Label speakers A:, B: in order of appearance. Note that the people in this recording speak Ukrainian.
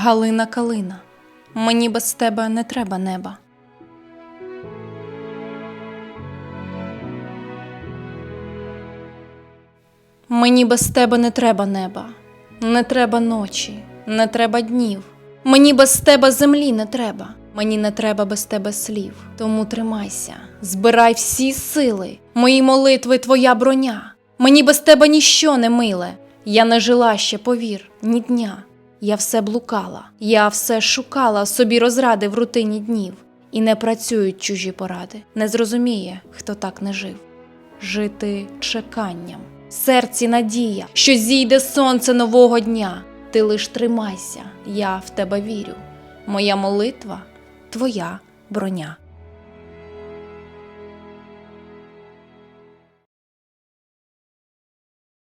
A: Галина Калина, мені без тебе не треба неба. Мені без тебе не треба неба, не треба ночі, не треба днів. Мені без тебе землі не треба, мені не треба без тебе слів. Тому тримайся, збирай всі сили, мої молитви твоя броня. Мені без тебе ніщо не миле. Я не жила ще, повір, ні дня. Я все блукала, я все шукала собі розради в рутині днів. І не працюють чужі поради, не зрозуміє, хто так не жив. Жити чеканням, серці надія, що зійде сонце нового дня. Ти лиш тримайся, я в тебе вірю. Моя молитва твоя броня.